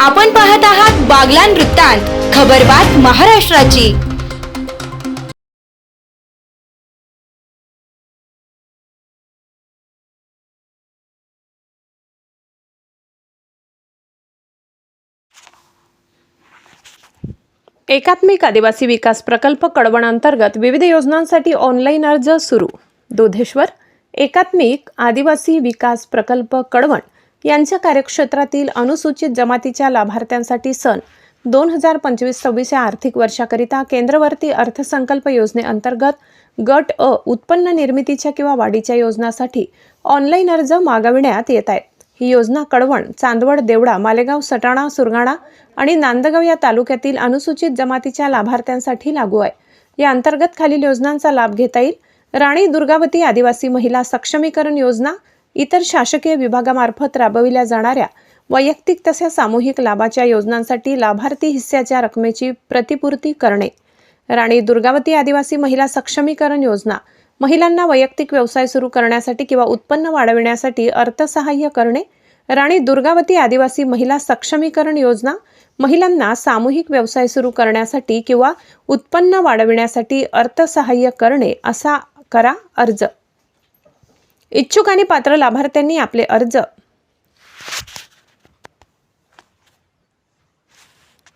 आपण पाहत आहात बागलान वृत्तांत खबरबात महाराष्ट्राची. एकात्मिक आदिवासी विकास प्रकल्प कडवण अंतर्गत विविध योजनांसाठी ऑनलाईन अर्ज सुरू. दोधेश्वर एकात्मिक आदिवासी विकास प्रकल्प कडवण यांच्या कार्यक्षेत्रातील अनुसूचित जमातीच्या लाभार्थ्यांसाठी सन दोन हजार पंचवीस सव्वीस या आर्थिक वर्षाकरिता केंद्रवर्ती अर्थसंकल्प योजनेअंतर्गत गट अ उत्पन्न निर्मितीच्या किंवा वाढीच्या योजनासाठी ऑनलाईन अर्ज मागविण्यात येत आहेत ही योजना कडवण चांदवड देवडा मालेगाव सटाणा सुरगाणा आणि नांदगाव या तालुक्यातील अनुसूचित जमातीच्या लाभार्थ्यांसाठी लागू आहे. या अंतर्गत खालील योजनांचा लाभ घेता येईल. राणी दुर्गावती आदिवासी महिला सक्षमीकरण योजना इतर शासकीय विभागामार्फत राबविल्या जाणाऱ्या वैयक्तिक तसेच सामूहिक लाभाच्या योजनांसाठी लाभार्थी हिस्स्याच्या रकमेची प्रतिपूर्ती करणे. राणी दुर्गावती आदिवासी महिला सक्षमीकरण योजना. महिलांना वैयक्तिक व्यवसाय सुरू करण्यासाठी किंवा उत्पन्न वाढविण्यासाठी अर्थसहाय्य करणे. राणी दुर्गावती आदिवासी महिला सक्षमीकरण योजना. महिलांना सामूहिक व्यवसाय सुरू करण्यासाठी किंवा उत्पन्न वाढविण्यासाठी अर्थसहाय्य करणे असा करा अर्ज. इच्छुक आणि पात्र लाभार्थ्यांनी आपले अर्ज.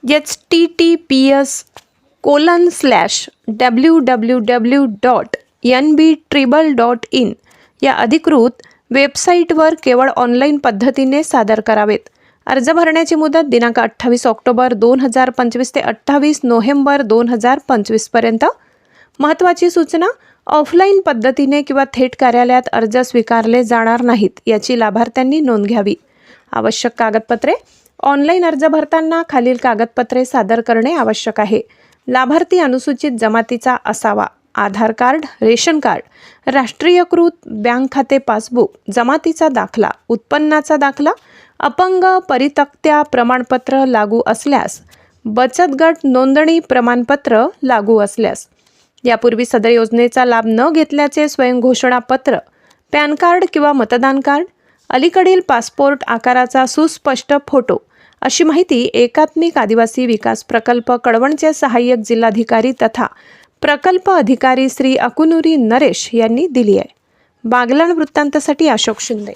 H T T P S colon slash W W W dot N B tribal dot in या अधिकृत वेबसाईटवर केवळ ऑनलाईन पद्धतीने सादर करावेत. अर्ज भरण्याची मुदत दिनांक अठ्ठावीस ऑक्टोबर दोन हजार पंचवीस ते अठ्ठावीस नोव्हेंबर दोन हजार पंचवीसपर्यंत महत्त्वाची सूचना ऑफलाईन पद्धतीने किंवा थेट कार्यालयात अर्ज स्वीकारले जाणार नाहीत याची लाभार्थ्यांनी नोंद घ्यावी. आवश्यक कागदपत्रे ऑनलाईन अर्ज भरताना खालील कागदपत्रे सादर करणे आवश्यक आहे. लाभार्थी अनुसूचित जमातीचा असावा. आधार कार्ड रेशन कार्ड राष्ट्रीयकृत बँक खाते पासबुक जमातीचा दाखला उत्पन्नाचा दाखला अपंग परितक्त्या प्रमाणपत्र लागू असल्यास बचत गट नोंदणी प्रमाणपत्र लागू असल्यास यापूर्वी सदर योजनेचा लाभ न घेतल्याचे स्वयंघोषणापत्र पॅन कार्ड किंवा मतदान कार्ड अलीकडील पासपोर्ट आकाराचा सुस्पष्ट फोटो अशी माहिती एकात्मिक आदिवासी विकास प्रकल्प कडवणचे सहाय्यक जिल्हाधिकारी तथा प्रकल्प अधिकारी श्री अकुनुरी नरेश यांनी दिली आहे. बागलाण वृत्तांतासाठी अशोक शिंदे.